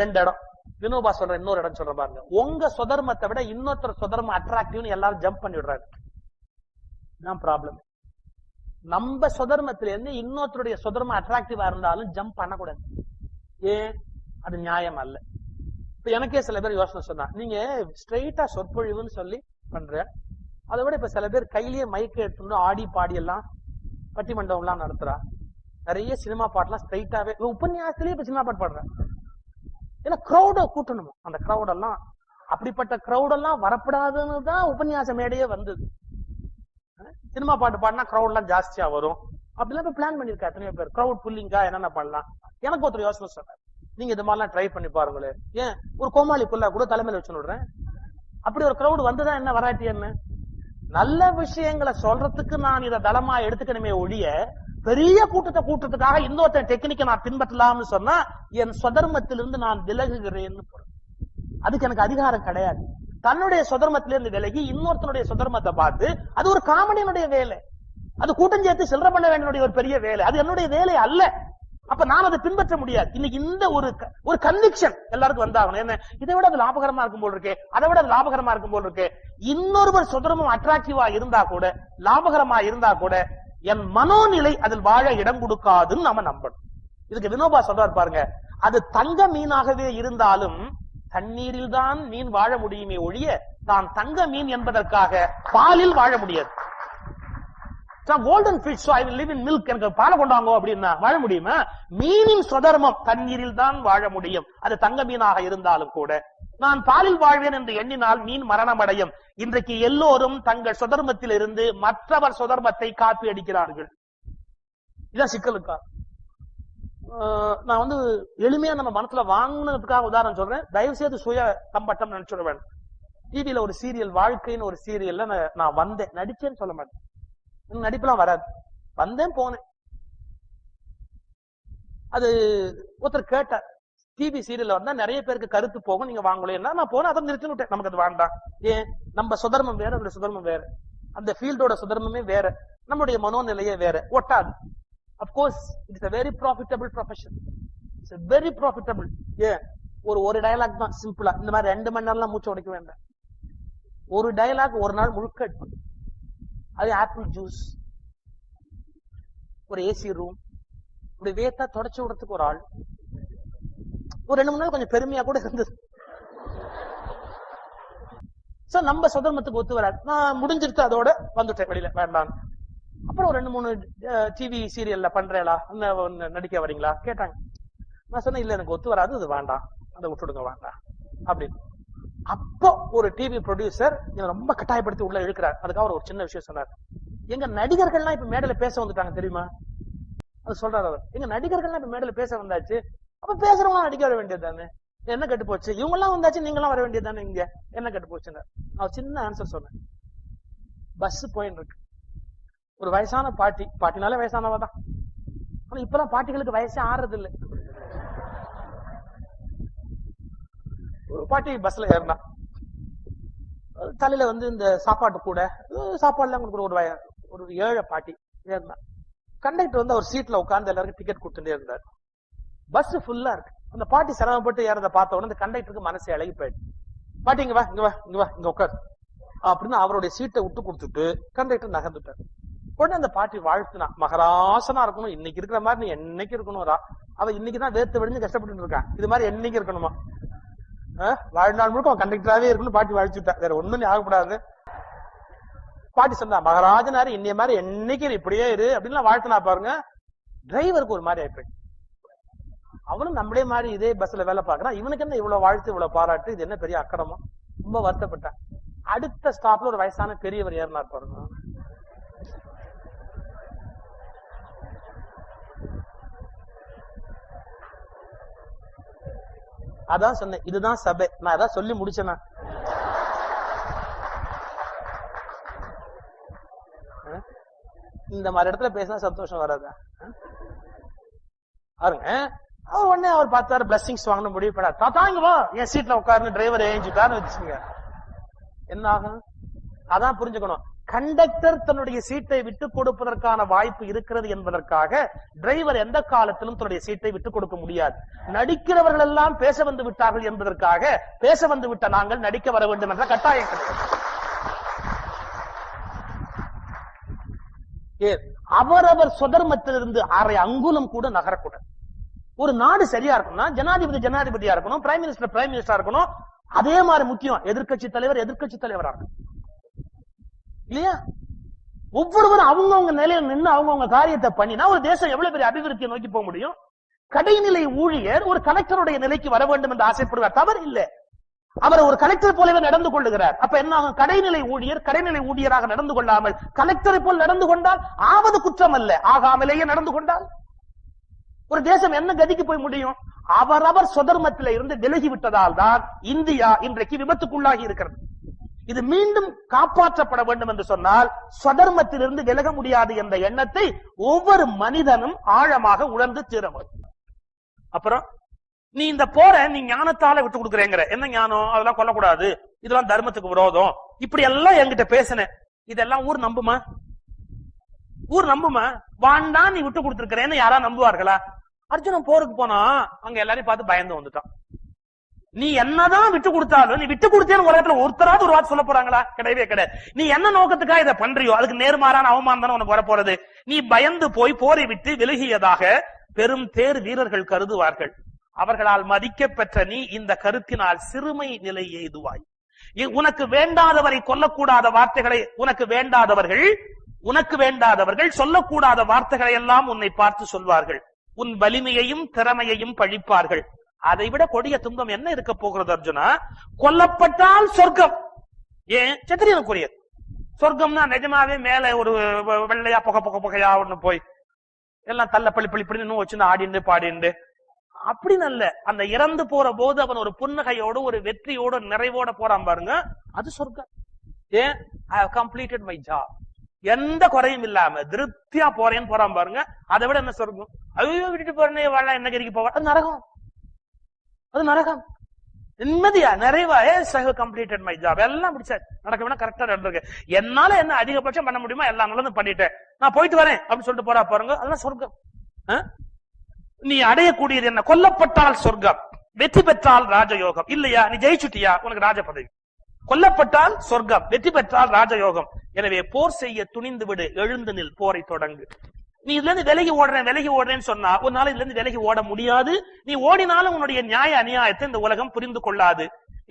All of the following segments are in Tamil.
ரெண்டு இடம். வினோபா சொல்ற இன்னொரு இடம் சொல்ற பாருங்க. உங்க சுதர்மத்தை விட இன்னொருத்தர் சுதர்மம் அட்ராக்டிவ்னு எல்லாரும் ஜம்ப் பண்ணி விடுறாங்க தான் ப்ராப்ளம் நம்ம சுதர்மத்தில இருந்து இன்னொருத்தருடைய சுதர்மம் அட்ராக்டிவா இருந்தாலும் ஜம்ப் பண்ணக்கூடாது. ஏன்? அது நியாயம் அல்ல. இப்ப எனக்கே சில பேர் யோசனை சொன்னா நீங்க ஸ்ட்ரெயிட்டா சொற்பொழிவுன்னு சொல்லி பண்ற. அதை விட இப்ப சில பேர் கையிலேயே மைக் எடுத்துட்டு ஆடி பாடி எல்லாம் பட்டிமண்டபம் எல்லாம் நடத்துறா. நிறைய சினிமா பாட்டுலாம் ஸ்ட்ரைட்டாவே உபன்யாசத்திலேயே இப்ப சினிமா பாட்டு பாடுறேன் ஏன்னா கிரௌட கூட்டணும்? அந்த க்ரௌடெல்லாம் அப்படிப்பட்ட க்ரௌடெல்லாம் வரப்படாதுன்னு தான் உபன்யாச மேடையே வந்தது. சினிமா பாட்டு பாடினா க்ரௌட்லாம் ஜாஸ்தியா வரும். அப்படிலாம் இப்ப பிளான் பண்ணிருக்கா எத்தனையோ பேர். க்ரௌட் புல்லிங்கா என்னென்ன பண்ணலாம்? எனக்கு ஒருத்தர் யோசனை சொன்னார். நீங்க இது மாதிரிலாம் ட்ரை பண்ணி பாருங்களேன். ஏன்? ஒரு கோமாளி புல்லா கூட தலைமையில வச்சு விடுறேன் அப்படி ஒரு க்ரௌட் வந்ததா என்ன? வராட்டி என்ன? நல்ல விஷயங்களை சொல்றதுக்கு நான் இதை தளமா எடுத்துக்கணுமே ஒழிய பெரிய கூட்டத்தை கூட்டத்துக்காக இன்னொருத்தன் டெக்னிக்கை நான் பின்பற்றலாம்னு சொன்னா என் சுதர்மத்திலிருந்து நான் விலகுகிறேன்னு பொருள். அதுக்கு எனக்கு அதிகாரம் கிடையாது. தன்னுடைய சுதர்மத்திலிருந்து விலகி இன்னொருத்தனுடைய சுதர்மத்தை பார்த்து அது ஒரு காமெடியனுடைய வேலை. அது கூட்டம் சேர்த்து சில்லற பண்ண வேண்டிய ஒரு பெரிய வேலை. அது என்னுடைய வேலை அல்ல. அப்ப நாம் அதை பின்பற்ற முடியாது. இன்னைக்கு இந்த ஒரு ஒரு கன்விக்ஷன் எல்லாருக்கும் வந்தாகணும் என்ன? இதை விட அது லாபகரமா இருக்கும் போல் இருக்கு. அதை விட அது லாபகரமா இருக்கும் போல் இருக்கு. இன்னொருவர் சுதரமும் அட்ராக்டிவா இருந்தா கூட லாபகரமா இருந்தா கூட என் மனோநிலை அதில் வாழ இடம் கொடுக்காதுன்னு நாம நம்பணும். இதுக்கு வினோபா சொல்றாரு பாருங்க. அது தங்க மீனாகவே இருந்தாலும் தண்ணீரில் தான் மீன் வாழ முடியுமே ஒழிய தான் தங்க மீன் என்பதற்காக பாலில் வாழ முடியாது. Golden fish I live in milk எனக்கு பாலை கொண்டாங்க அப்படின்னா வாழ முடியுமா? மீனின் சுதர்மம் தண்ணீரில் தான் வாழ முடியும். அது தங்க மீனாக இருந்தாலும் கூட. நான் பாலில் வாழ்வேன் என்று எண்ணினால் மீன் மரணம் அடையும் இன்றைக்கு எல்லோரும் தங்கள் சுதர்மத்தில் இருந்து மற்றவர் சுதர்மத்தை காப்பி அடிக்கிறார்கள். இதான் சிக்கலுக்கா? நான் வந்து எளிமையா நம்ம மனசுல வாங்கினதுக்காக உதாரணம் சொல்றேன். தயவு செய்து சுய கம்பட்டம் நினைச்சுட டிவியில ஒரு சீரியல் வாழ்க்கைன்னு ஒரு சீரியல்ல நான் வந்தேன். நடிச்சேன்னு சொல்ல மாட்டேன். நடிப்புலாம் வராது. வந்தேன் போனேன். அது ஒருத்தர் கேட்டார் டிவி சீரியல்ல வந்தா நிறைய பேருக்கு கருத்து போகும் நீங்க வாங்கலையா. நான் போனேன் அதை நிறுத்தி விட்டேன். நமக்கு அது வேண்டாம். ஏன்? நம்ம சுதர்மம் வேற அதோட சுதர்மம் வேற. அந்த ஃபீல்டோட சுதர்மமே வேற. நம்முடைய மனோநிலையே வேற. ஒட்டாது. Of course it's a very profitable profession it's very profitable ஏன்? ஒரு ஒரு டயலாக் தான் சிம்பிளா இந்த மாதிரி ரெண்டு மணி நேரம்லாம் மூச்சு உடைக்க வேண்டாம். ஒரு டயலாக் ஒரு நாள் முழுக்க அது ஆப்பிள் ஜூஸ் ஒரு ஏசி ரூம் இப்படி வேத்தா தொடச்சு விடுறதுக்கு ஒரு ஆள். ஒரு ரெண்டு மூணு நாள் கொஞ்சம் பெருமையா கூட இருந்தது. சோ நம்ம சுதர்மத்துக்கு ஒத்து வராது. நான் முடிஞ்சிருத்து அதோட வந்துட்டேன் வெளியில. வேண்டாம். அப்புறம் ஒரு ரெண்டு மூணு டிவி சீரியல்ல பண்றேளா? இன்னும் நடிக்க வரீங்களா? கேட்டாங்க. நான் சொன்னேன் இல்ல எனக்கு ஒத்து வராது. இது வேண்டாம். அதை விட்டுடுங்க வேண்டாம். அப்படின்னு. அப்போ ஒரு டிவி ப்ரொடியூசர் ரொம்ப கட்டாயப்படுத்தி உள்ள இழுக்கிறார். அதுக்காக ஒரு சின்ன விஷயம் சொன்னார். எங்க நடிகர்கள்லாம் இப்ப மேடையில பேச வந்துட்டாங்க தெரியுமா? அது சொல்றாரு அவர். எங்க நடிகர்கள்லாம் இப்ப மேடையில பேச வந்தாச்சு. அப்ப பேசுறவங்க நடிக்க வர வேண்டியது தானே? என்ன கட்டு போச்சு? இவங்க எல்லாம் வந்தாச்சு நீங்க எல்லாம் வர வேண்டியது தானே இங்க? என்ன கட்டு போச்சுன்னு. நான் சின்ன ஆன்சர் சொன்னேன். பஸ் போயின்னு இருக்கு ஒரு வயசான பாட்டி. பாட்டினாலே வயசானவா தான். ஆனா இப்பெல்லாம் பாட்டிகளுக்கு வயசே ஆறுறது இல்லை ஒரு பாட்டி பஸ்ல ஏறினா தலையில வந்து இந்த சாப்பாட்டு கூட சாப்பாடுலாம் கொடுக்குற ஒரு வய- ஒரு ஏழை பாட்டி ஏறினா கண்டக்டர் வந்து அவர் சீட்ல உட்கார்ந்து எல்லாருக்கும் டிக்கெட் கொடுத்துட்டே இருந்தார். பஸ் ஃபுல்லா இருக்கு. அந்த பாட்டி சிரமப்பட்டு ஏறத பார்த்த உடனே அந்த கண்டக்டருக்கு மனசு இழகி போயிடுச்சு. பாட்டி இங்க வா இங்க வா இங்க வா இங்க உட்கார். அப்படின்னு அவருடைய சீட்டை விட்டு கொடுத்துட்டு கண்டக்டர் நகர்ந்துட்டார். உடனே அந்த பாட்டி வாழ்த்துனா மகராசனா இருக்கணும் இன்னைக்கு இருக்கிற மாதிரி நீ என்னைக்கு இருக்கணும் அவன் அவ இன்னைக்குதான் வேர்த்து விடிஞ்சு கஷ்டப்பட்டு இருக்கான் இது மாதிரி என்னைக்கு இருக்கணுமா? வாழ்நாள் முழுக்க அவன் கண்டக்டராவே பாட்டி வாழ்த்துட்டா. வேற ஒண்ணு ஆகக்கூடாது. பாட்டி சொன்னா மகராஜனாரு இன்னைய மாதிரி என்னைக்கு நீ இப்படியே இரு அப்படின்னு வாழ்த்துனா பாருங்க. டிரைவருக்கு ஒரு மாதிரி ஆயிப்பேன் அவனும் நம்மளே மாதிரி இதே பஸ்ல வேலை பார்க்கறான். இவனுக்கு என்ன இவ்வளவு வாழ்த்து இவ்வளவு பாராட்டு? இது என்ன பெரிய அக்கிரமா ரொம்ப வருத்தப்பட்டான். அடுத்த ஸ்டாப்ல ஒரு வயசான பெரியவர் ஏறினார் பாருங்க. அதான் சொன்னேன் இதுதான் சபை. நான் அதான் சொல்லி முடிச்சேனா? இந்த மாதிரி இடத்துல பேசினா சந்தோஷம் வராதா. பாருங்க அவர் உடனே அவர் பார்த்தாரு பிளஸிங்ஸ் வாங்கணும் முடிவு பண்ணா தாத்தா இங்க வா. என் சீட்ல உட்கார்ந்து டிரைவர் ஏஞ்சிட்டான்னு வச்சுங்க என்ன ஆகும்? அதான் புரிஞ்சுக்கணும். கண்டக்டர் தன்னுடைய சீட்டை விட்டு கொடுப்பதற்கான வாய்ப்பு இருக்கிறது என்பதற்காக டிரைவர் எந்த காலத்திலும் தன்னுடைய சீட்டை விட்டு கொடுக்க முடியாது. நடிக்கிறவர்கள் எல்லாம் பேச வந்து விட்டார்கள் என்பதற்காக பேச வந்து விட்ட நாங்கள் நடிக்க வர வேண்டும் என்ற கட்டாயம் கிடையாது. ஏ, அவரவர் சுதர்மத்திலிருந்து அரை அங்குலம் கூட நகரக்கூடாது. ஒரு நாடு சரியா இருக்கணும்னா ஜனாதிபதி ஜனாதிபதியா இருக்கணும் பிரைம் மினிஸ்டர் பிரைம் மினிஸ்டரா இருக்கணும். அதே மாதிரி முக்கியம் எதிர்க்கட்சி தலைவர் எதிர்க்கட்சி தலைவரா இருக்கணும். இல்லையா? ஒவ்வொருவரும் அவங்கவுங்க நிலையில நின்று அவங்கவுங்க காரியத்தை பண்ணினா ஒரு தேசம் எவ்வளவு பெரிய அபிவிருத்தியை நோக்கி போக முடியும்? கடைநிலை ஊழியர் ஒரு கலெக்டருடைய நிலைக்கு வர வேண்டும் என்று ஆசைப்படுவார். தவறு இல்லை. அவர் ஒரு கலெக்டர் போலவே நடந்து கொள்ளுகிறார். அப்ப என்ன ஆகும்? கடைநிலை ஊழியர் கடைநிலை ஊழியராக நடந்து கொள்ளாமல் கலெக்டரை போல் நடந்து கொண்டால் ஆவது குற்றம் அல்ல. ஆகாமலேயே நடந்து கொண்டால். ஒரு தேசம் என்ன கதிக்கு போய் முடியும்? அவரவர் சுதர்மத்தில இருந்து விலகி விட்டதால் தான் இந்தியா இன்றைக்கு விபத்துக்குள்ளாகி இருக்கிறது. இது மீண்டும் காப்பாற்றப்பட வேண்டும் என்று சொன்னால் ஸ்வதர்மத்திலிருந்து விலக முடியாது என்ற எண்ணத்தை ஒவ்வொரு மனிதனும் ஆழமாக உணர்ந்து தீர அப்புறம் நீ இந்த போற நீ ஞானத்தால விட்டு கொடுக்குறேங்கிற. என்ன ஞானம்? அதெல்லாம் கொல்லக்கூடாது. இதெல்லாம் தர்மத்துக்கு விரோதம். இப்படி எல்லாம் என்கிட்ட பேசின. இதெல்லாம் ஊர் நம்புமா? ஊர் நம்புமா? வாண்டா நீ விட்டு கொடுத்துருக்கிறேன்னு யாரா நம்புவார்களா? அர்ஜுனன் போருக்கு போனா அங்க எல்லாரையும் பார்த்து பயந்து வந்துட்டான். நீ என்னதான் விட்டு கொடுத்தாலும் நீ விட்டு கொடுத்தேன்னு உலகத்துல ஒருத்தராவது ஒரு வார்த்தை சொல்ல போறாங்களா? கிடையவே கிடையாது. நீ என்ன நோக்கத்துக்காக இதை பண்றியோ? அதுக்கு நேர்மாறான அவமானம் தானே உனக்கு வரப்போறது. நீ பயந்து போய் போரை விட்டு விலகியதாக பெரும் தேர் வீரர்கள் கருதுவார்கள். அவர்களால் மதிக்கப்பெற்ற நீ இந்த கருத்தினால் சிறுமை நிலை எய்துவாய் உனக்கு வேண்டாதவரை கொல்லக்கூடாத வார்த்தைகளை உனக்கு வேண்டாதவர்கள் உனக்கு வேண்டாதவர்கள் சொல்லக்கூடாத வார்த்தைகளை எல்லாம் உன்னை பார்த்து சொல்வார்கள். உன் வலிமையையும் திறமையையும் பழிப்பார்கள். அதை விட கொடிய துன்பம் என்ன இருக்க போகிறது அர்ஜுனா? கொல்லப்பட்டால் சொர்க்கம். ஏன்? சத்திரியனுக்குரியது. சொர்க்கம்னா நிஜமாவே மேல ஒரு வெள்ளையா புகை புகை புகையா ஒண்ணு போய் எல்லாம் தள்ள பள்ளி பள்ளி பள்ளி இன்னும் வச்சு ஆடிண்டு பாடிண்டு. அப்படி நல்ல அந்த இறந்து போற போது அவன் ஒரு புன்னகையோடு ஒரு வெற்றியோட நிறைவோட போறான் பாருங்க. அது சொர்க்கம். ஏன்? I have completed my job எந்த குறையும் இல்லாம திருப்தியா போறேன்னு போறான் பாருங்க. அதை விட என்ன சொர்க்கம்? ஐயோ விட்டுட்டு போறேன்னு வாழ என்ன கறிக்கு போவா? நரகம். அது நரகம். நிம்மதியா நிறைவா கம்ப்ளீட்டட் மை ஜாப் எல்லாம் முடிச்சாச்சு. நடக்க வேணா கரெக்டா நடந்திருக்கு. என்னால என்ன அதிகபட்சம் பண்ண முடியுமோ? எல்லா நல்லதும் பண்ணிட்டேன். நான் போயிட்டு வரேன் அப்படின்னு சொல்லிட்டு போறா பாருங்க. அதெல்லாம் சொர்க்கம். நீ அடையக்கூடியது என்ன? கொல்லப்பட்டால் சொர்க்கம். வெற்றி பெற்றால் ராஜயோகம். இல்லையா? நீ ஜெயிச்சுட்டியா? உனக்கு ராஜ பதவி. கொல்லப்பட்டால் சொர்க்கம். வெற்றி பெற்றால் ராஜயோகம். எனவே போர் செய்ய துணிந்து விடு. எழுந்து நில். போரை தொடங்கு. நீ இதுல இருந்து விலகி ஓடுறேன் விலகி ஓடுறேன்னு சொன்னா உன்னால இதுல இருந்து விலகி ஓட முடியாது. நீ ஓடினாலும் உன்னுடைய நியாய அநியாயத்தை இந்த உலகம் புரிந்து கொள்ளாது.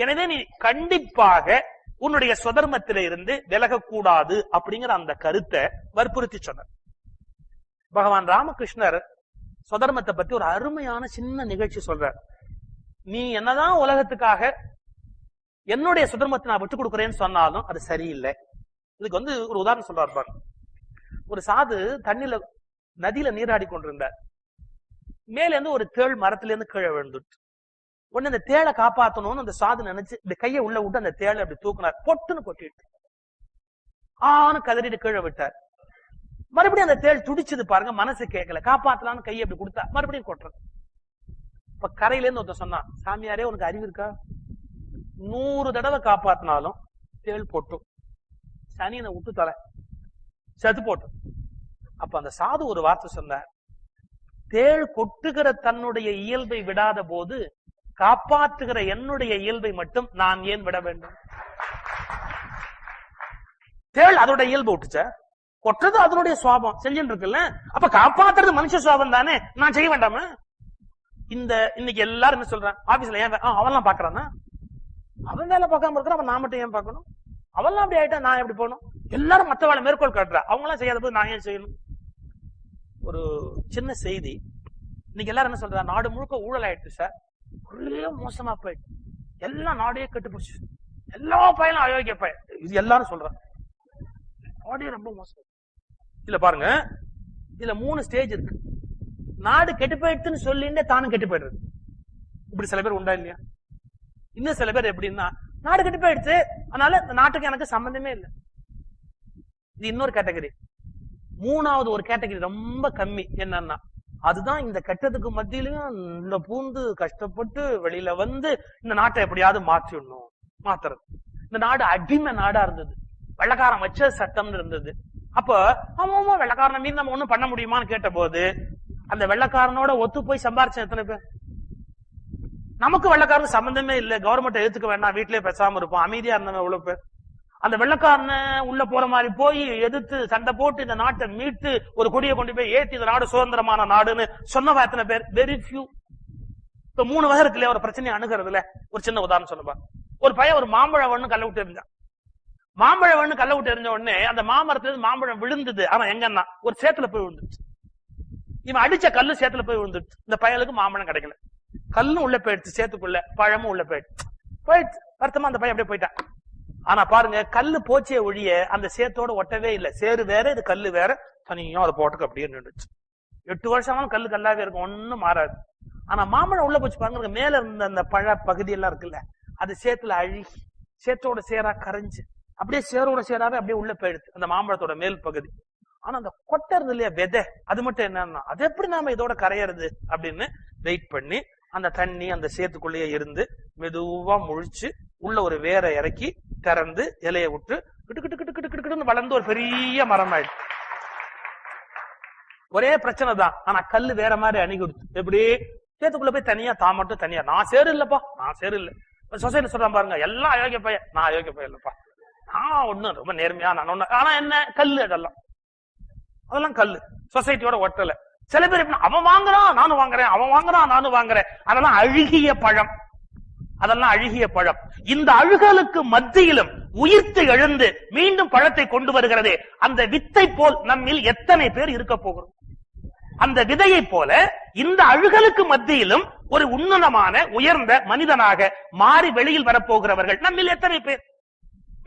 எனவே நீ கண்டிப்பாக உன்னுடைய சுதர்மத்தில இருந்து விலகக்கூடாது அப்படிங்கிற அந்த கருத்தை வற்புறுத்தி சொன்னார். பகவான் ராமகிருஷ்ணர் சுதர்மத்தை பத்தி ஒரு அருமையான சின்ன நிகழ்ச்சி சொல்றார். நீ என்னதான் உலகத்துக்காக என்னுடைய சுதர்மத்தை நான் விட்டு கொடுக்குறேன்னு சொன்னாலும் அது சரியில்லை. இதுக்கு வந்து ஒரு உதாரணம் சொல்றாரு பாருங்க. ஒரு சாது தண்ணில நதியில நீராடி கொண்டிருந்தார். மேல இருந்து ஒரு தேள் மரத்துல இருந்து கீழே விழுந்துட்டு. உடனே அந்த தேளை காப்பாத்தணும்னு அந்த சாது நினைச்சு இந்த கையை உள்ள விட்டு அந்த தேளை அப்படி தூக்குனார். பொட்டுன்னு கொட்டிட்டு. ஆன்னு கதறிட்டு கீழே விட்டார். மறுபடியும் அந்த தேள் துடிச்சது பாருங்க மனசு கேட்கல. காப்பாத்தலாம்னு கையை அப்படி கொடுத்தா மறுபடியும் கொட்டுறது. இப்ப கரையில இருந்து ஒருத்தன் சொன்னான் சாமியாரே உனக்கு அறிவு இருக்கா? நூறு தடவை காப்பாத்தினாலும் தேள் போட்டும். சனியனை விட்டு தலை. செத்து போட்டும். அப்ப அந்த சாது ஒரு வார்த்தை சொன்னார் தேள் கொட்டுகிற தன்னுடைய இயல்பை விடாத போது காப்பாற்றுகிற என்னுடைய இயல்பை மட்டும் நான் ஏன் விட வேண்டும்? தேள் அதோட இயல்பு விட்டுச்ச கொட்டுறது அதனுடைய சுவாபம். செஞ்சுட்டு இருக்குல்ல? அப்ப காப்பாத்துறது மனுஷ சுவாபம் தானே? நான் செய்ய வேண்டாமா? இந்த இன்னைக்கு எல்லாரும் என்ன சொல்றான் ஆபீஸ்ல ஏன் அவன்லாம் பாக்குறானா? அவன் வேலை பார்க்காம இருக்கிறான் அவன் நான் மட்டும் ஏன் பார்க்கணும்? அவெல்லாம் அப்படி ஆயிட்டா நான் எப்படி போகணும்? எல்லாரும் மற்ற வேலை மேற்கோள் காட்டுறா. அவங்க எல்லாம் செய்யாத போது நான் ஏன் செய்யணும்? ஒரு சின்ன செய்தி. இன்னைக்கு எல்லாரும் என்ன சொல்றா நாடு முழுக்க ஊழல் ஆயிடுச்சு சார். ஒரே மோசமா போயிட்டு எல்லாம் நாடே கெட்டு போச்சு எல்லா பையனும் அயோக்கிய பயன் இது எல்லாரும் சொல்றாங்க. நாடே ரொம்ப மோசம். இல்ல பாருங்க. இதுல மூணு ஸ்டேஜ் இருக்கு. நாடு கெட்டு போயிடுச்சுன்னு சொல்லிட்டு தானும் கெட்டு போயிடுறது. இப்படி சில பேர் உண்டா இல்லையா? இன்னும் சில பேர் எப்படின்னா நாடு கெட்டு போயிடுச்சு. அதனால இந்த நாட்டுக்கு எனக்கு சம்பந்தமே இல்லை. இது இன்னொரு கேட்டகரி மூணாவது ஒரு கேட்டகரி ரொம்ப கம்மி. என்னன்னா அதுதான் இந்த கட்டத்துக்கு மத்தியிலையும் இந்த பூந்து கஷ்டப்பட்டு வெளியில வந்து இந்த நாட்டை எப்படியாவது மாற்றிடணும் மாத்துறது இந்த நாடு அடிமை நாடா இருந்தது. வெள்ளக்காரன் வச்ச சட்டம்னு இருந்தது. அப்ப ஆமா வெள்ளக்காரனை மீன் நம்ம ஒண்ணும் பண்ண முடியுமான்னு கேட்ட போது அந்த வெள்ளக்காரனோட ஒத்து போய் சம்பாரிச்ச எத்தனை பேர்? நமக்கு வெள்ளக்காரன் சம்பந்தமே இல்ல. கவர்மெண்ட் எடுத்துக்க வேண்டாம். வீட்லயே பேசாம இருப்போம். அமைதியா இருந்தவன் எவ்வளவு பேர்? அந்த வெள்ளக்காரன உள்ள போற மாதிரி போய் எதிர்த்து சண்டை போட்டு இந்த நாட்டை மீட்டு ஒரு கொடியை கொண்டு போய் ஏத்தி இந்த நாடு சுதந்திரமான நாடுன்னு சொன்னவா எத்தனை பேர்? வெரி ஃபியூ இப்ப மூணு வகை இருக்குல்ல ஒரு பிரச்சனையை அணுகிறதுல. ஒரு சின்ன உதாரணம் சொல்லுவா ஒரு பையன் ஒரு மாம்பழம் ஒண்ணு கல்ல விட்டு இருந்தான் மாம்பழம் ஒண்ணு கல்ல விட்டு எறிஞ்ச உடனே அந்த மாமரத்துல மாம்பழம் விழுந்தது. ஆனா எங்கன்னா? ஒரு சேத்துல போய் விழுந்துச்சு இவன் அடிச்ச கல்லு சேத்துல போய் விழுந்துருச்சு இந்த பயலுக்கு மாம்பழம் கிடைக்கல. கல்லும் உள்ள போயிடுச்சு. சேத்துக்குள்ள பழமும் உள்ள போயிடுச்சு. போயிடுச்சு. வருத்தமா அந்த பையன் அப்படியே போயிட்டான். ஆனா பாருங்க கல்லு போச்சே ஒழிய அந்த சேத்தோட ஒட்டவே இல்லை. சேரு வேற இது கல்லு வேற. தனியும் அதை போட்டுக்கு அப்படியே நின்றுச்சு. எட்டு வருஷமாலும் கல்லு கல்லாவே இருக்கும் ஒன்னும் மாறாது. ஆனா மாம்பழம் உள்ள போச்சு பாருங்க மேல இருந்த அந்த பழ பகுதி எல்லாம் இருக்குல்ல அது சேத்துல அழுகி சேத்தோட சேரா கரைஞ்சு அப்படியே சேரோட சேராவே அப்படியே உள்ள போயிடுது அந்த மாம்பழத்தோட மேல் பகுதி. ஆனா அந்த கொட்டறது இல்லையா விதை அது மட்டும் என்னன்னா அது எப்படி நாம இதோட கரையறது அப்படின்னு வெயிட் பண்ணி அந்த தண்ணி அந்த சேத்துக்குள்ளேயே இருந்து மெதுவா முழிச்சு உள்ள ஒரு வேற இறக்கி திறந்து இலைய விட்டு கிட்டு கிட்டு கிட்டு கிட்டு கிட்டுன்னு வளர்ந்து ஒரு பெரிய மரம் ஆயிடுச்சு ஒரே பிரச்சனை தான். ஆனா கல்லு வேற மாதிரி அணுகிடுச்சு. எப்படி? சேத்துக்குள்ள போய் தனியா தான் மட்டும் தனியா. நான் சேரு இல்லப்பா. நான் சேரு இல்ல. சொசைட்டி சொல்றான் பாருங்க எல்லாம் அயோக்கிய பையன். நான் அயோக்கிய பையன் இல்லப்பா. நான் ஒண்ணு ரொம்ப நேர்மையா நான் ஒண்ணு ஆனா என்ன? கல்லு அதெல்லாம். அதெல்லாம் கல்லு. சொசைட்டியோட ஒட்டலை. சில பேர் அவன் வாங்குறான் நானும் வாங்குறேன் அவன் வாங்குறான் நானும் வாங்குறேன். அதெல்லாம் அழுகிய பழம். அதெல்லாம் அழுகிய பழம். இந்த அழுகலுக்கு மத்தியிலும் உயிர்த்து எழுந்து மீண்டும் பழத்தை கொண்டு வருகிறதே. அந்த வித்தை போல் நம்மில் எத்தனை பேர் இருக்க போகிறோம்? அந்த விதையை போல இந்த அழுகலுக்கு மத்தியிலும் ஒரு உன்னதமான உயர்ந்த மனிதனாக மாறி வெளியில் வரப்போகிறவர்கள் நம்மில் எத்தனை பேர்?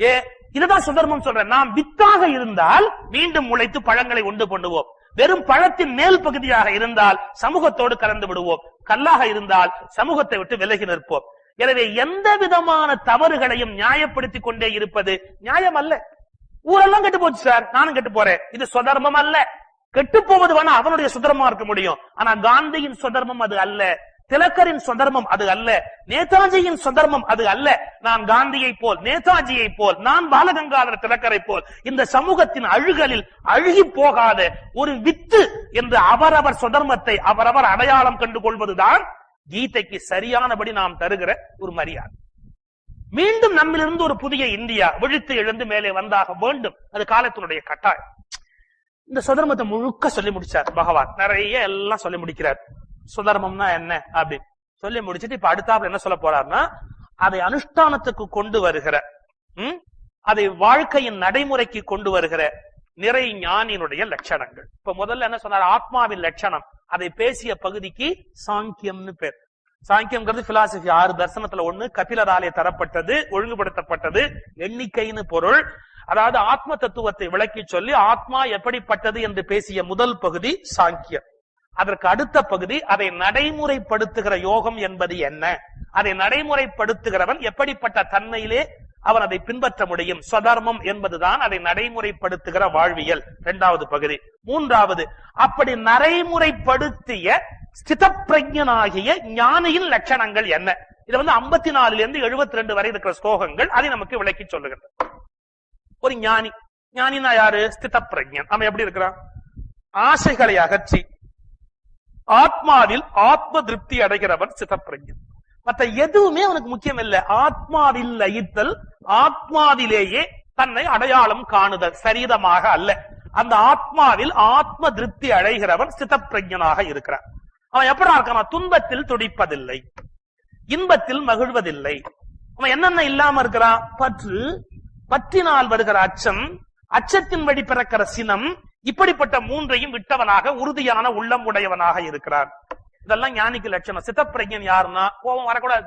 ஏ இதுதான் சுதர்மம் சொல்றேன். நாம் வித்தாக இருந்தால் மீண்டும் முளைத்து பழங்களை உண்டு பண்ணுவோம். வெறும் பழத்தின் மேல் பகுதியாக இருந்தால் சமூகத்தோடு கலந்து விடுவோம். கல்லாக இருந்தால் சமூகத்தை விட்டு விலகி நிற்போம். எனவே எந்த விதமான தவறுகளையும் நியாயப்படுத்திக் கொண்டே இருப்பது நியாயம் அல்ல. ஊரெல்லாம் கெட்டு போச்சு சார். நானும் கெட்டு போறேன். இது சுதர்மம் அல்ல. கெட்டு போவது வேணா அவனுடைய சுதர்மமா இருக்க முடியும். ஆனா காந்தியின் சுதர்மம் அது அல்ல. திலக்கரின் சந்தர்ப்பம் அது அல்ல நேதாஜியின் சந்தர்ப்பம் அது அல்ல. நான் காந்தியை போல் நேதாஜியை போல் நான் பாலகங்காதர திலக்கரை போல் இந்த சமூகத்தின் அழுகலில் அழுகி போகாத ஒரு வித்து என்று அவரவர் சுதர்மத்தை அவரவர் அடையாளம் கண்டு கொள்வதுதான் கீதைக்கு சரியானபடி நாம் தருகிற ஒரு மரியாதை. மீண்டும் நம்மிலிருந்து ஒரு புதிய இந்தியா விழித்து எழுந்து மேலே வந்தாக வேண்டும். அது காலத்தினுடைய கட்டாயம். இந்த சுதர்மத்தை முழுக்க சொல்லி முடிச்சார் பகவான். நிறைய எல்லாம் சொல்லி முடிக்கிறார். சுதர்மம்னா என்ன அப்படி சொல்லி முடிச்சுட்டு இப்ப அடுத்தாப்புல என்ன சொல்ல போறாருன்னா அதை அனுஷ்டானத்துக்கு கொண்டு வருகிற உம் அதை வாழ்க்கையின் நடைமுறைக்கு கொண்டு வருகிற நிறை ஞானியினுடைய லட்சணங்கள். இப்ப முதல்ல என்ன சொன்னார்? ஆத்மாவின் லட்சணம். அதை பேசிய பகுதிக்கு சாங்கியம்னு பேர். சாங்கியம்ங்கிறது பிலாசபி ஆறு தர்சனத்துல ஒண்ணு கபிலராலே தரப்பட்டது ஒழுங்குபடுத்தப்பட்டது எண்ணிக்கைன்னு பொருள். அதாவது ஆத்ம தத்துவத்தை விளக்கி சொல்லி ஆத்மா எப்படிப்பட்டது என்று பேசிய முதல் பகுதி சாங்கியம். அதற்கு அடுத்த பகுதி அதை நடைமுறைப்படுத்துகிற யோகம் என்பது என்ன? அதை நடைமுறைப்படுத்துகிறவன் எப்படிப்பட்ட தன்மையிலே அவன் அதை பின்பற்ற முடியும்? ஸ்வதர்மம் என்பதுதான் அதை நடைமுறைப்படுத்துகிற வாழ்வியல். இரண்டாவது பகுதி. மூன்றாவது அப்படி நடைமுறைப்படுத்திய ஸ்திதப்பிரஜனாகிய ஞானியின் லட்சணங்கள் என்ன? இது வந்து ஐம்பத்தி நாலுல இருந்து எழுபத்தி ரெண்டு வரை இருக்கிற ஸ்லோகங்கள் அதை நமக்கு விளக்கி சொல்லுகிறது. ஒரு ஞானி. ஞானினா யாரு? ஸ்திதப்பிரஜன் அவன் எப்படி இருக்கிறான்? ஆசைகளை அகற்றி ஆத்மாவில் ஆத்ம திருப்தி அடைகிறவன் சிதப்பிரஜன் மற்ற எதுவுமே அவனுக்கு முக்கியம் இல்லை ஆத்மாவில் லயித்தல் ஆத்மாவிலேயே தன்னை அடையாளம் காணுதல் சரீரமாக அல்ல. அந்த ஆத்மாவில் ஆத்ம திருப்தி அடைகிறவன் சிதப்பிரஜனாக இருக்கிறான். அவன் எப்படா இருக்கான்? துன்பத்தில் துடிப்பதில்லை. இன்பத்தில் மகிழ்வதில்லை. அவன் என்னென்ன இல்லாம இருக்கிறான்? பற்று பற்றினால் வருகிற அச்சம் அச்சத்தின் வழி பிறக்கிற சினம் இப்படிப்பட்ட மூன்றையும் விட்டவனாக உறுதியான உள்ளம் உடையவனாக இருக்கிறான். இதெல்லாம் ஞானிக்கு லட்சணம். சித்தப்பிரஜன் யாருன்னா கோபம் வரக்கூடாது.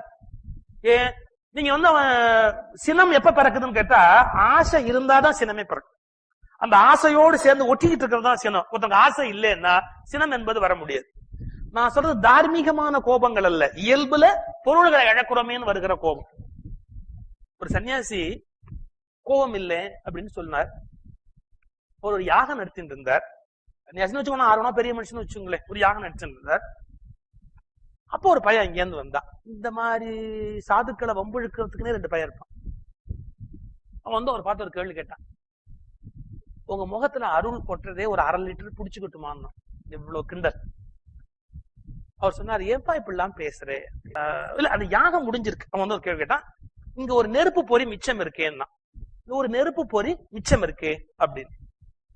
ஏன்? நீங்க வந்து அவன் சினம் எப்ப பிறக்குதுன்னு கேட்டா ஆசை இருந்தாதான் சினமே பிறக்கும். அந்த ஆசையோடு சேர்ந்து ஒட்டிக்கிட்டு இருக்கிறது தான் சினம். ஒருத்தவங்க ஆசை இல்லைன்னா சினம் என்பது வர முடியாது. நான் சொல்றது தார்மீகமான கோபங்கள் அல்ல. இயல்புல பொருள்களை இழக்கிறோமேன்னு வருகிற கோபம். ஒரு சன்னியாசி கோபம் இல்லை அப்படின்னு சொன்னார். ஒரு ஒரு யாகம் நடத்திட்டு இருந்தார் சன்னியாசின்னு வச்சுக்கோங்க ஆர்வம்னா பெரிய மனுஷன் வச்சுங்களேன் ஒரு யாகம் நடத்திட்டு இருந்தார் அப்போ ஒரு பையன் இங்கேருந்து வந்தான். இந்த மாதிரி சாதுக்களை வம்புழுக்கிறதுக்குன்னே ரெண்டு பையன் இருப்பான். அவன் வந்து அவர் பார்த்து ஒரு கேள்வி கேட்டான். உங்க முகத்துல அருள் கொட்டுறதே ஒரு அரை லிட்டர் புடிச்சுக்கிட்டுமான்னு. இவ்வளவு கிண்டல். அவர் சொன்னார் ஏன்பா இப்படிலாம் பேசுறே? ஆஹ் இல்ல அது யாகம் முடிஞ்சிருக்கு. அவன் வந்து ஒரு கேள்வி கேட்டான். இங்க ஒரு நெருப்பு பொறி மிச்சம் இருக்கேன்னா. ஒரு நெருப்பு பொறி மிச்சம் இருக்கே அப்படின்னு.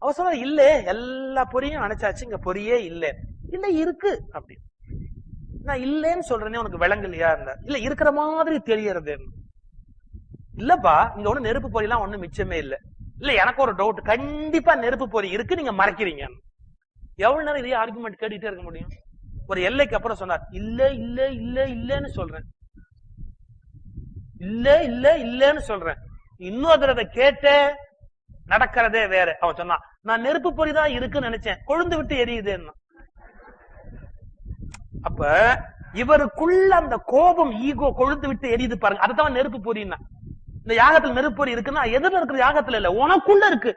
அவர் சொல்ற இல்ல எல்லா பொரியும் அணைச்சாச்சு இங்க பொரியே இல்ல. இல்ல இருக்கு அப்படின்னு. நான் இல்லேன்னு சொல்றேனே உனக்கு விளங்கலையா இருந்த இல்ல இருக்கிற மாதிரி தெரியறது. இல்லப்பா இங்க ஒண்ணு நெருப்பு பொறி எல்லாம் ஒண்ணும் மிச்சமே இல்ல. இல்ல எனக்கு ஒரு டவுட் கண்டிப்பா நெருப்பு பொறி இருக்கு நீங்க மறைக்கிறீங்க. எவ்வளவு நேரம் இதே ஆர்குமெண்ட் கேட்டுட்டே இருக்க முடியும்? ஒரு எல்லைக்கு அப்புறம் சொன்னார் இல்ல இல்ல இல்ல இல்லன்னு சொல்றேன். இல்ல இல்ல இல்லன்னு சொல்றேன். இன்னொரு தடவை கேட்ட நடக்கிறதே வேற. அவன் சொன்னான் நான் நெருப்பு பொறி தான் இருக்குன்னு நினைச்சேன். கொழுந்து விட்டு எரியுதுன்னா. அப்ப இவருக்குள்ள அந்த கோபம் ஈகோ கொழுந்து விட்டு எரியுது பாருங்க. அதுதான் நெருப்பு பொறின்னா. இந்த யாகத்துல நெருப்பு பொறி இருக்குன்னா எதிரில் இருக்கிற யாகத்துல இல்ல உனக்குள்ள இருக்கு.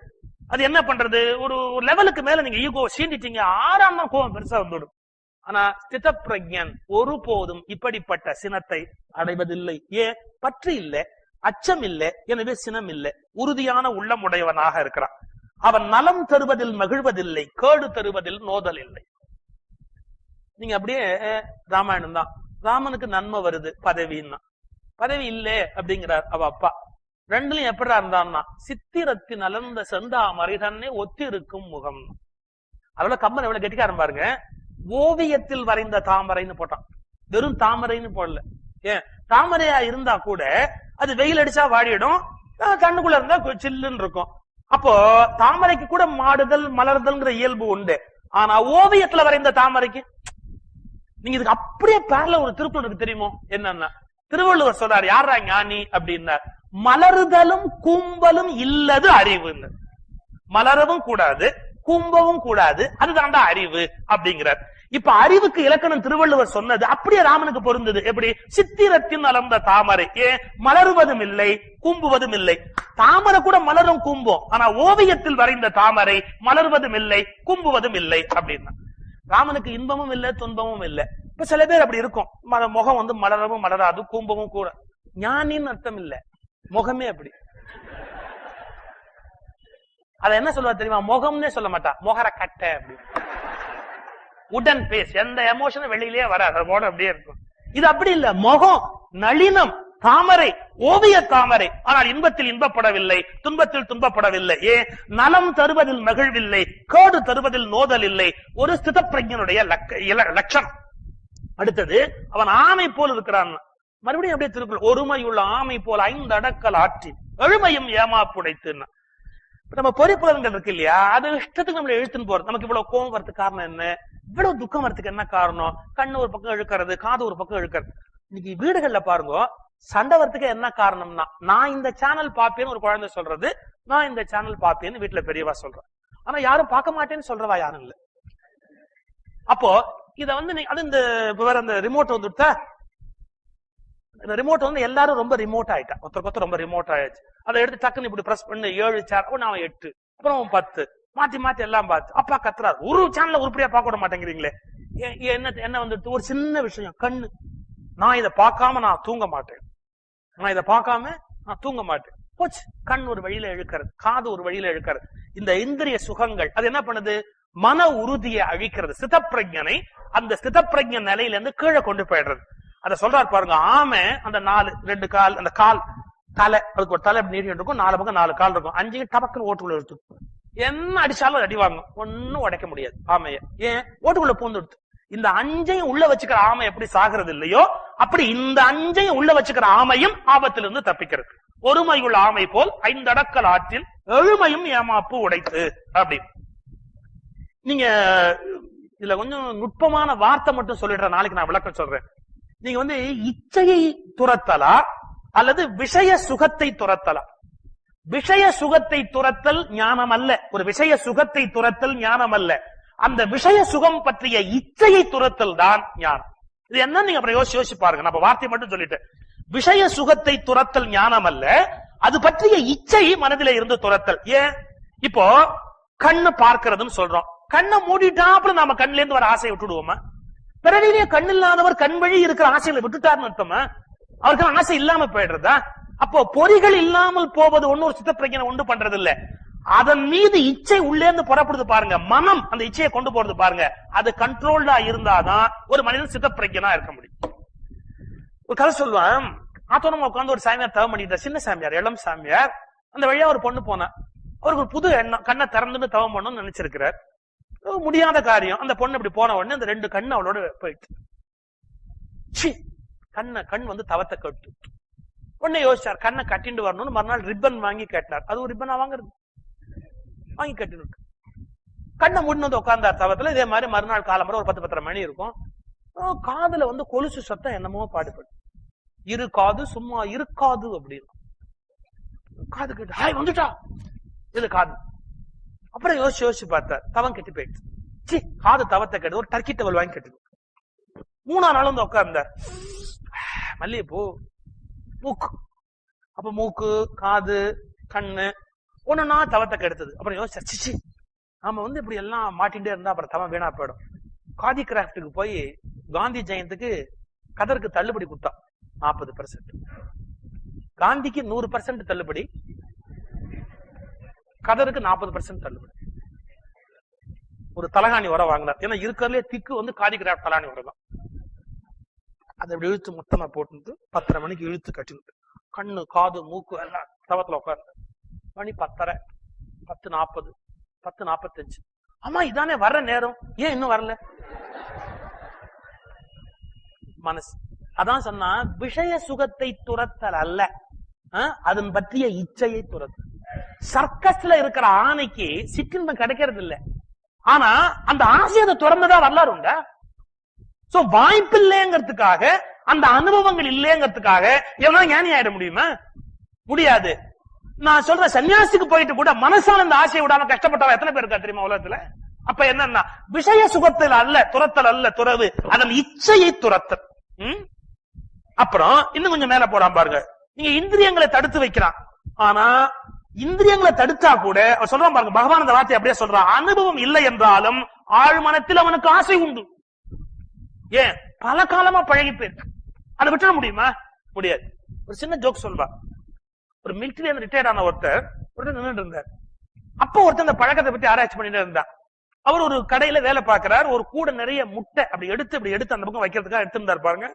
அது என்ன பண்றது? ஒரு ஒரு லெவலுக்கு மேல நீங்க ஈகோ சீண்டிட்டீங்க ஆறாம் தான் கோபம் பெருசா வந்துடும். ஆனா ஸ்தித பிரஜன் ஒருபோதும் இப்படிப்பட்ட சினத்தை அடைவதில்லை. ஏன்? பற்று இல்ல. அச்சம் இல்லை எனவே சினம் இல்லை. உறுதியான உள்ளம் உடையவனாக இருக்கிறான். அவன் நலம் தருவதில் மகிழ்வதில்லை கேடு தருவதில் நோதல் இல்லை. நீங்க அப்படியே ராமாயணம் தான். ராமனுக்கு நன்மை வருது பதவின்னா. பதவி இல்லே அப்படிங்கிறார் அவ அப்பா. ரெண்டுலயும் எப்படா இருந்தான்னா சித்திரத்தின் அலர்ந்த செந்தா மறைதன்னே ஒத்தி இருக்கும் முகம். அதோட கம்மன் எவ்வளவு கெட்டிக்காரன் பாருங்க. ஓவியத்தில் வரைந்த தாமரைன்னு போட்டான். வெறும் தாமரைன்னு போடல. ஏன்? தாமரையா இருந்தா கூட அது வெயில் அடிச்சா வாடிடும். கண்ணுக்குள்ள இருந்தா சில்லுன்னு இருக்கும். அப்போ தாமரைக்கு கூட மாடுதல் மலர்தல்ங்கிற இயல்பு உண்டு. ஆனா ஓவியத்துல வரைந்த தாமரைக்கு நீங்க இதுக்கு அப்படியே பேரல ஒரு திருக்குறள் இருக்கு தெரியுமோ? என்னன்னா திருவள்ளுவர் சொல்றாரு யாரா ஞானி? அப்படின்னார். மலருதலும் கூம்பலும் இல்லது அறிவுன்னு. மலரவும் கூடாது கூம்பவும் கூடாது அதுதான்டா அறிவு அப்படிங்கிறார். இப்ப அறிவுக்கு இலக்கணம் திருவள்ளுவர் சொன்னது அப்படியே ராமனுக்கு பொருந்தது. எப்படி? சித்திரத்தின் அலர்ந்த தாமரை. ஏன் மலருவதும் இல்லை கூம்புவதும் இல்லை. தாமரை கூட மலரும் கூம்பும். ஆனா ஓவியத்தில் வரைந்த தாமரை மலர்வதும் இல்லை கூம்புவதும் இல்லை அப்படின்னா. ராமனுக்கு இன்பமும் இல்லை துன்பமும் இல்லை. இப்ப சில பேர் அப்படி இருக்கும். முகம் வந்து மலரவும் மலராது கூம்பவும் கூட. ஞானின்னு அர்த்தம் இல்லை. முகமே அப்படி. அத என்ன சொல்லுவா தெரியுமா? முகம்னே சொல்ல மாட்டா. முகர கட்டை அப்படின்னு உடன் பேஸ் எந்த எமோஷனும் வெளியிலேயே வராது. அது போட அப்படியே இருக்கும். இது அப்படி இல்ல. முகம் நளினம் தாமரை ஓவிய தாமரை. ஆனால் இன்பத்தில் இன்பப்படவில்லை. துன்பத்தில் துன்பப்படவில்லை. ஏன் நலம் தருவதில் மகிழ்வில்லை. கேடு தருவதில் நோதல் இல்லை. ஒரு ஸ்தித பிரஜனுடைய லட்சணம். அடுத்தது அவன் ஆமை போல் இருக்கிறான். மறுபடியும் அப்படியே திருக்குறள் ஒருமையுள்ள ஆமை போல் ஐந்து அடக்கல் ஆற்றி எழுமையும் ஏமாப்புடைத்து நம்ம பொறிப்புலன்கள் இருக்கு இல்லையா? அது இஷ்டத்துக்கு நம்மளை இழுத்துன்னு போறது. நமக்கு இவ்வளவு கோபம் வரதுக்கு காரணம் என்ன? இவ்வளவு துக்கம் வரதுக்கு என்ன காரணம்? கண்ணு ஒரு பக்கம் இழுக்கிறது காது ஒரு பக்கம் இழுக்கிறது. இன்னைக்கு வீடுகள்ல பாருங்க சண்டை வரத்துக்கு என்ன காரணம்னா நான் இந்த சேனல் பாப்பேன்னு ஒரு குழந்தை சொல்றது நான் இந்த சேனல் பாப்பேன்னு வீட்டுல பெரியவா சொல்றேன் ஆனா யாரும் பார்க்க மாட்டேன்னு சொல்றவா யாரும் இல்ல. அப்போ இத வந்து நீ அது இந்த வேற அந்த ரிமோட் வந்துட்ட இந்த ரிமோட் வந்து எல்லாரும் ரொம்ப ரிமோட் ஆயிட்டா. ஒருத்தருக்கு ஒருத்தர் ரொம்ப ரிமோட் ஆயிடுச்சு. அதை எடுத்து டக்குன்னு இப்படி பிரஸ் பண்ணு ஏழு சேர் அவன் எட்டு அப்புறம் பத்து. மாத்தி மாத்தி எல்லாம் பார்த்து. அப்பா கத்துறாரு. ஒரு சேனல்ல உருப்படியா பார்க்க விட மாட்டேங்கிறீங்களே. என்ன என்ன வந்துட்டு? ஒரு சின்ன விஷயம். கண்ணு. நான் இதை பார்க்காம நான் தூங்க மாட்டேன். நான் இதை பார்க்காம நான் தூங்க மாட்டேன். போச்சு. கண் ஒரு வழியில இழுக்கிறது. காது ஒரு வழியில இழுக்கிறது. இந்த இந்திரிய சுகங்கள் அது என்ன பண்ணுது? மன உறுதியை அழிக்கிறது. சிதப்பிரஜனை அந்த சிதப்பிரஜ நிலையில இருந்து கீழே கொண்டு போயிடுறது. அத சொல்றாரு பாருங்க ஆமை அந்த நாலு ரெண்டு கால் அந்த கால் தலை அதுக்கு ஒரு தலை இப்படி இருக்கும் நாலு பக்கம் நாலு கால் இருக்கும். அஞ்சு டபக்குன்னு ஓட்டுக்குள்ள எடுத்து என்ன அடிச்சாலும் அடி வாங்கும் ஒன்னும் உடைக்க முடியாது ஆமைய. ஏன்? ஓட்டுக்குள்ள பூந்துடுத்து இந்த அஞ்சையும் உள்ள வச்சுக்கிற ஆமை எப்படி சாகிறது இல்லையோ அப்படி இந்த அஞ்சையும் உள்ள வச்சுக்கிற ஆமையும் ஆபத்திலிருந்து தப்பிக்கிறது ஒருமையுள்ள ஆமை போல் ஐந்தடக்கல் ஆற்றில் எழுமையும் ஏமாப்பு உடைத்து அப்படி நீங்க இதுல கொஞ்சம் நுட்பமான வார்த்தை மட்டும் சொல்லிடுற நாளைக்கு நான் விளக்கம் சொல்றேன். நீங்க வந்து இச்சையை துரத்தலா அல்லது விஷய சுகத்தை துரத்தலா? விஷய சுகத்தை துரத்தல் ஞானம் அல்ல ஒரு விஷய சுகத்தை துரத்தல் ஞானம் அல்ல அந்த விஷய சுகம் பற்றிய இச்சையை துரத்தல் தான் ஞானம். இது என்ன நீங்க அப்புறம் யோசிச்சு யோசிச்சு பாருங்க. நம்ம வார்த்தை மட்டும் சொல்லிட்டேன் விஷய சுகத்தை துரத்தல் ஞானம் அல்ல அது பற்றிய இச்சை மனதில இருந்து துரத்தல். ஏன்? இப்போ கண்ணு பார்க்கறதுன்னு சொல்றோம். கண்ணை மூடிட்டாப்புல நாம கண்ணுல இருந்து வர ஆசையை விட்டுடுவோமா? பிறவிலேயே கண் இல்லாதவர் கண் வழி இருக்கிற ஆசைகளை விட்டுட்டாருன்னு அர்த்தமா? அவருக்கு ஆசை இல்லாம போயிடுறதா? அப்போ பொறிகள் இல்லாமல் போவது ஒன்னொரு ஒரு சித்தப்பிரஜனை ஒன்று பண்றது இல்ல அதன் மீது இச்சை உள்ளே இருந்து புறப்படுது பாருங்க. மனம் அந்த இச்சையை கொண்டு போறது பாருங்க. அது கண்ட்ரோல்டா இருந்தாதான் ஒரு மனிதன் சித்தப்பிரஜனா இருக்க முடியும். ஒரு கதை சொல்லுவான். ஆத்தோனமா உட்கார்ந்து ஒரு சாமியார் தவம் பண்ணிட்டு சின்ன சாமியார் இளம் சாமியார். அந்த வழியா ஒரு பொண்ணு போனா. அவருக்கு ஒரு புது எண்ணம் கண்ணை திறந்துட்டு தவம் பண்ணணும்னு நினைச்சிருக்கிறார். முடியாத காரியம். அந்த பொண்ணு இப்படி போன உடனே அந்த ரெண்டு கண்ணு அவளோட போயிட்டு ச்சீ, கண்ணை கண் வந்து தவத்தை கட்டு. உடனே யோசிச்சார் கண்ணை கட்டிட்டு வரணும்னு மறுநாள் ரிப்பன் வாங்கி கட்டினார். அது ஒரு ரிப்பனா வாங்குறது. வாங்கி கட்டினு கண்ணை முடிந்து வந்து உட்கார்ந்தார் தவத்துல. இதே மாதிரி மறுநாள் காலம்பரம் ஒரு பத்து பத்தரை மணி இருக்கும். காதுல வந்து கொலுசு சத்தம் என்னமோ பாடுபடும் இரு காது சும்மா இருக்காது அப்படின்னு. காது கேட்டு ஹாய் வந்துட்டா. இது காது. அப்புறம் யோசிச்சு யோசிச்சு பார்த்தார். தவம் கெட்டு போயிடுச்சு. சி காது தவத்தை கெட்டு ஒரு டர்க்கி டவல் வாங்கி கட்டு மூணா நாள் வந்து உட்கார்ந்தார். மல்லிகைப்பூ மூக்கு. அப்ப மூக்கு காது கண்ணு ஒண்ணுன்னா தவத்தை கெடுத்தது. அப்புறம் யோசிச்சு நாம வந்து இப்படி எல்லாம் மாட்டிகிட்டே இருந்தா அப்புறம் தவம் வீணா போயிடும். காதி கிராஃப்டுக்கு போய் காந்தி ஜெயந்துக்கு கதருக்கு தள்ளுபடி கொடுத்தான் நாற்பது பர்சன்ட் காந்திக்கு நூறு பர்சன்ட் தள்ளுபடி கதருக்கு நாற்பது பர்சன்ட் தள்ளுபடி. ஒரு தலகாணி உரம் வாங்கினார். ஏன்னா இருக்கிறதுலே திக்கு வந்து காதி கிராஃப்ட் தலாணி உரம் தான். அதை இப்படி இழுத்து மொத்தமா போட்டு பத்தரை மணிக்கு இழுத்து கட்டிட்டு கண்ணு காது மூக்கு எல்லாம் தவத்துல உட்கார்ந்து மணி பத்தரை பத்து நாற்பது பத்து நாற்பத்தஞ்சு ஆமா இதானே வர்ற நேரம். ஏன் இன்னும் வரல? மனசு. அதான் சொன்னா விஷய சுகத்தை துரத்தல் அல்ல. அதன் பற்றிய இச்சையை துரத்தல். சர்க்கஸ்ல இருக்கிற ஆணைக்கு சிற்றின்பம் கிடைக்கிறது இல்ல ஆனா அந்த ஆசையை அதை துறந்துதான் வரலாறு உண்டா? சோ வாய்ப்பு இல்லைங்கிறதுக்காக அந்த அனுபவங்கள் இல்லைங்கிறதுக்காக எவனா ஞானி ஆயிட முடியுமா? முடியாது. நான் சொல்ற சன்னியாசிக்கு போயிட்டு கூட மனசால அந்த ஆசையை விடாம கஷ்டப்பட்டவன் எத்தனை பேர் இருக்கா தெரியுமா உலகத்துல? அப்ப என்னன்னா விஷய சுகத்தில் அல்ல துரத்தல் அல்ல துறவு. அதன் இச்சையை துரத்தல். உம் அப்புறம் இன்னும் கொஞ்சம் மேல போறான் பாருங்க. நீங்க இந்திரியங்களை தடுத்து வைக்கிறான் ஆனா இந்திரியங்களை தடுத்தா கூட சொல்றான் பாருங்க பகவான் அந்த வார்த்தை அப்படியே சொல்றான். அனுபவம் இல்லை என்றாலும் ஆழ்மனத்தில் அவனுக்கு ஆசை உண்டு. ஏன்? பல காலமா பழகி போயிருக்கு. அதை விட்டுட முடியுமா? முடியாது. ஒரு சின்ன ஜோக் சொல்வா ஒரு மிலிட்டரி ரிட்டையர்ட் ஆன ஒருத்தர் ஒருத்தர் நின்னுட்டு இருந்தார். அப்போ ஒருத்தர் அந்த பழக்கத்தை பத்தி ஆராய்ச்சி பண்ணிட்டு இருந்தா அவர் ஒரு கடையில வேலை பார்க்கிறார். ஒரு கூட நிறைய முட்டை அப்படி எடுத்து அப்படி எடுத்து அந்த பக்கம் வைக்கிறதுக்காக எடுத்திருந்தார் பாருங்க.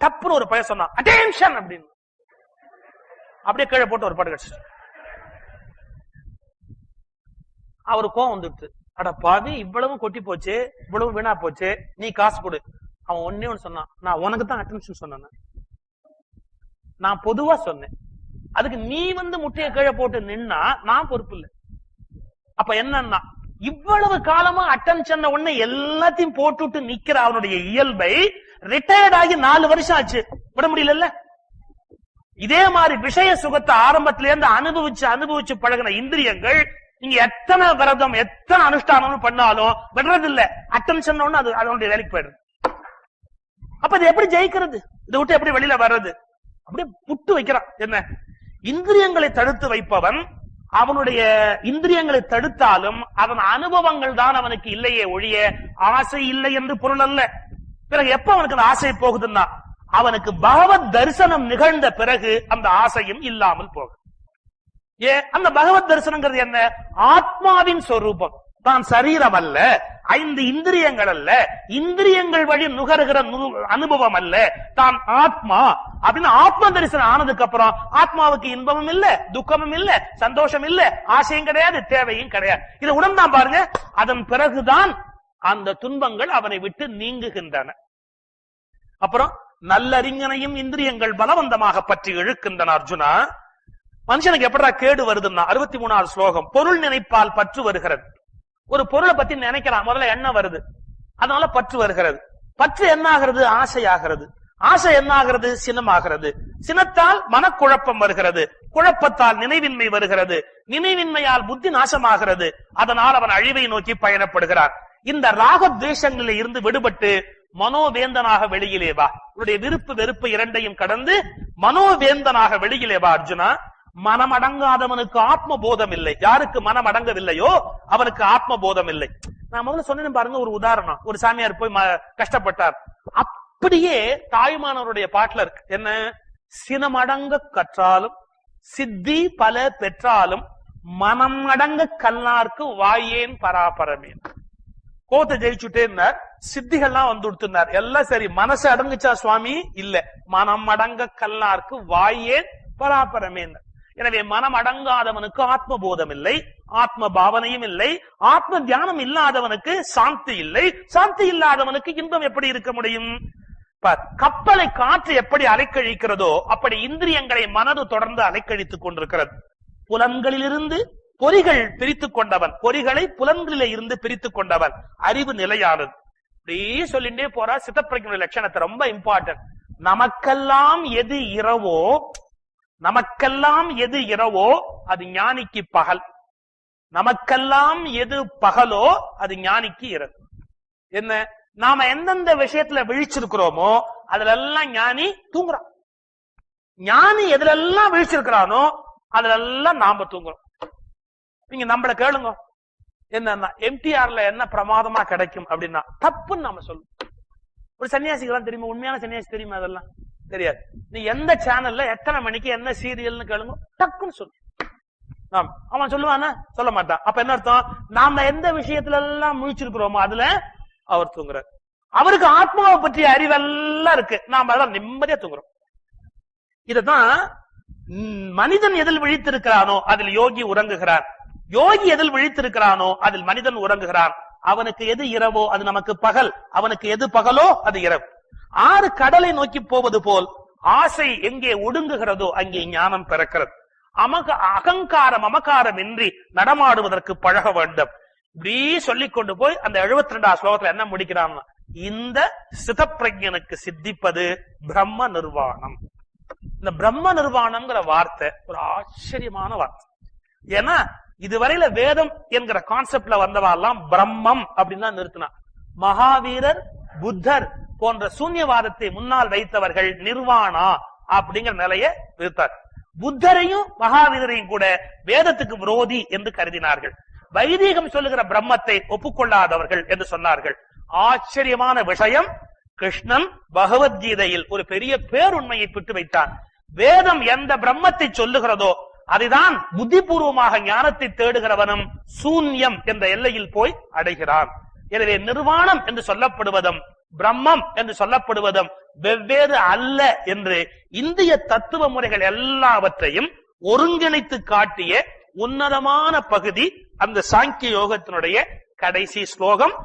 டப்புன்னு ஒரு பையன் சொன்னான் அட்டென்ஷன் அப்படின்னு. அப்படியே கீழே போட்டு ஒரு பாட்டு கடிச்சிட்டு அவரு கோவம் வந்துட்டு அட பாவி இவ்வளவு கொட்டி போச்சு இவ்வளவு வீணா போச்சு நீ காசு கொடு. அவன் ஒன்னே ஒன்னு சொன்னான். நான் உனக்கு தான் அட்டென்ஷன் சொன்னேன் நான் பொதுவா சொன்னேன். அதுக்கு நீ வந்து முட்டையை கீழே போட்டு நின்னா நான் பொறுப்பு இல்லை. அப்ப என்னன்னா இவ்வளவு காலமா அட்டென்ஷன் உடனே எல்லாத்தையும் போட்டுட்டு நிக்கிற அவனுடைய இயல்பை ரிட்டையர்ட் ஆகி நாலு வருஷம் ஆச்சு. விட முடியல இதே மாதிரி விஷய சுகத்தை ஆரம்பத்தில இருந்து அனுபவிச்சு அனுபவிச்சு பழகின இந்திரியங்கள் நீங்க எத்தனை விரதம் எத்தனை அனுஷ்டானம் பண்ணாலும் விடுறது இல்ல அட்டென்ஷன் ஒண்ணு அது அதனுடைய வேலைக்கு போயிடுது. அப்ப இதை எப்படி ஜெயிக்கிறது? இதை விட்டு எப்படி வெளியில வர்றது? அப்படியே புட்டு வைக்கிறான். என்ன? இந்திரியங்களை தடுத்து வைப்பவன் அவனுடைய இந்திரியங்களை தடுத்தாலும் அவன் அனுபவங்கள் தான் அவனுக்கு இல்லையே ஒழிய ஆசை இல்லை என்று பொருள் அல்ல. பிறகு எப்ப அவனுக்கு அந்த ஆசை போகுதுன்னா? அவனுக்கு பகவத் தரிசனம் நிகழ்ந்த பிறகு அந்த ஆசையும் இல்லாமல் போகும். ஏ அந்த பகவத் தரிசனங்கிறது என்ன? ஆத்மாவின் சொரூபம். தான் சரீரம் அல்ல ஐந்து இந்திரியங்கள் அல்ல இந்திரியங்கள் வழி நுகருகிற அனுபவம் அல்ல தான் ஆத்மா. அப்படின்னு ஆத்ம தரிசனம் ஆனதுக்கு அப்புறம் ஆத்மாவுக்கு இன்பமும் இல்ல துக்கமும் இல்ல சந்தோஷம் இல்ல ஆசையும் கிடையாது தேவையும் கிடையாது. இதை உணர்ந்தான் பாருங்க. அதன் பிறகுதான் அந்த துன்பங்கள் அவனை விட்டு நீங்குகின்றன. அப்புறம் நல்லறிஞனையும் இந்திரியங்கள் பலவந்தமாக பற்றி இழுக்கின்றன அர்ஜுனா. மனுஷனுக்கு எப்படா கேடு வருதுன்னா அறுபத்தி மூணாவது ஸ்லோகம் பொருள் நினைப்பால் பற்று வருகிறது. ஒரு பொருளை பத்தி நினைக்கிறான் முதல்ல எண்ணம் வருது. அதனால பற்று வருகிறது. பற்று என்ன ஆகிறது ஆசையாகிறது. ஆசை என்ன ஆகிறது சினமாகிறது சினத்தால் மனக்குழப்பம் வருகிறது. குழப்பத்தால் நினைவின்மை வருகிறது. நினைவின்மையால் புத்தி நாசமாகிறது. அதனால் அவன் அழிவை நோக்கி பயணப்படுகிறான். இந்த ராக துவேஷங்களில் இருந்து விடுபட்டு மனோவேந்தனாக வெளியிலே வா. உன்னுடைய விருப்பு வெறுப்பு இரண்டையும் கடந்து மனோவேந்தனாக வெளியிலே வா அர்ஜுனா. மனம் அடங்காதவனுக்கு ஆத்ம போதம் இல்லை யாருக்கு மனம் அடங்கவில்லையோ அவனுக்கு ஆத்ம போதம் இல்லை நான் முதல்ல சொன்னேன் பாருங்க ஒரு உதாரணம். ஒரு சாமியார் போய் கஷ்டப்பட்டார். அப்படியே தாய்மானவருடைய பாட்டுல இருக்கு. என்ன? சினமடங்க கற்றாலும் சித்தி பல பெற்றாலும் மனம் அடங்க கல்லார்க்கு வாயேன் பராபரமேன் கோத்தை ஜெயிச்சுட்டே இருந்தார். சித்திகள்லாம் வந்து கொடுத்திருந்தார். எல்லாம் சரி மனசு அடங்குச்சா சுவாமி? இல்ல. மனம் அடங்க கல்லார்க்கு வாயேன் பராபரமேன் எனவே மனம் அடங்காதவனுக்கு ஆத்ம போதம் இல்லை ஆத்ம பாவனையும் இல்லை ஆத்ம தியானம் இல்லாதவனுக்கு சாந்தி இல்லை. சாந்தி இல்லாதவனுக்கு இன்பம் எப்படி இருக்க முடியும்? கப்பலை காற்று எப்படி அலைக்கழிக்கிறதோ அப்படி இந்திரியங்களை மனது தொடர்ந்து அலைக்கழித்துக் கொண்டிருக்கிறது. புலன்களிலிருந்து பொறிகள் பிரித்துக் கொண்டவன். பொறிகளை புலன்களிலே இருந்து பிரித்துக் கொண்டவன். அறிவு நிலையானது. அப்படியே சொல்லிட்டே போறா சித்தப்பிரஜனுடைய லட்சணத்தை. ரொம்ப இம்பார்ட்டன்ட் நமக்கெல்லாம் எது இரவோ நமக்கெல்லாம் எது இரவோ அது ஞானிக்கு பகல். நமக்கெல்லாம் எது பகலோ அது ஞானிக்கு இரவு. என்ன? நாம எந்தெந்த விஷயத்துல விழிச்சிருக்கிறோமோ அதுல எல்லாம் ஞானி தூங்குறான். ஞானி எதுல எல்லாம் விழிச்சிருக்கிறானோ அதுல எல்லாம் நாம தூங்குறோம். நீங்க நம்மள கேளுங்க. என்னன்னா எம்டிஆர்ல என்ன பிரமாதமா கிடைக்கும் அப்படின்னா தப்புன்னு நாம சொல்லுவோம். ஒரு சன்னியாசிக்கு தெரியுமா? உண்மையான சன்னியாசி தெரியுமா அதெல்லாம்? தெரியாது. நீ எந்த சேனல்ல எத்தனை மணிக்கு என்ன சீரியல்னு கேளுங்க. டக்குன்னு சொல்லு. அவன் சொல்லுவானா சொல்ல மாட்டான். அப்ப என்ன அர்த்தம்? நாம எந்த விஷயத்துல எல்லாம் முழிச்சிருக்கிறோமோ அதுல அவர் தூங்குற அவருக்கு ஆத்மாவை பற்றிய அறிவெல்லாம் இருக்கு. நாம அதெல்லாம் நிம்மதியா தூங்குறோம். இததான் மனிதன் எதில் விழித்திருக்கிறானோ அதில் யோகி உறங்குகிறார் யோகி எதில் விழித்திருக்கிறானோ அதில் மனிதன் உறங்குகிறான். அவனுக்கு எது இரவோ அது நமக்கு பகல். அவனுக்கு எது பகலோ அது இரவு. ஆறு கடலை நோக்கி போவது போல் ஆசை எங்கே ஒடுங்குகிறதோ அங்கே ஞானம் பிறக்கிறது. அமக அகங்காரம் அமகாரம் இன்றி நடமாடுவதற்கு பழக வேண்டும். இப்படி சொல்லிக் கொண்டு போய் அந்த 72 ரெண்டாம் ஸ்லோகத்துல என்ன முடிக்கிறான் இந்த சிதப்பிரஜனுக்கு சித்திப்பது பிரம்ம நிர்வாணம். இந்த பிரம்ம நிர்வாணம்ங்கிற வார்த்தை ஒரு ஆச்சரியமான வார்த்தை. ஏன்னா இதுவரையில வேதம் என்கிற கான்செப்ட்ல வந்தவாலாம் பிரம்மம் அப்படின்னு தான் நிறுத்தினா மகாவீரர் புத்தர் போன்ற சூன்யவாதத்தை முன்னால் வைத்தவர்கள் நிர்வாணா அப்படிங்கிற நிலையை நிறுத்தார். புத்தரையும் மகாவீரரையும் கூட வேதத்துக்கு விரோதி என்று கருதினார்கள். வைதீகம் சொல்லுகிற பிரம்மத்தை ஒப்புக்கொள்ளாதவர்கள் என்று சொன்னார்கள். ஆச்சரியமான விஷயம் கிருஷ்ணன் பகவத்கீதையில் ஒரு பெரிய பேருண்மையை பெற்று வைத்தான். வேதம் எந்த பிரம்மத்தை சொல்லுகிறதோ அதுதான் புத்திபூர்வமாக ஞானத்தை தேடுகிறவனும் சூன்யம் என்ற எல்லையில் போய் அடைகிறான். எனவே நிர்வாணம் என்று சொல்லப்படுவதும் பிரம்மம் என்று சொல்லப்படுவதும் வெவ்வேறு அல்ல என்று இந்திய தத்துவ முறைகள் எல்லாவற்றையும் ஒருங்கிணைத்து காட்டிய உன்னதமான பகுதி அந்த சாங்கிய யோகத்தினுடைய கடைசி ஸ்லோகம்.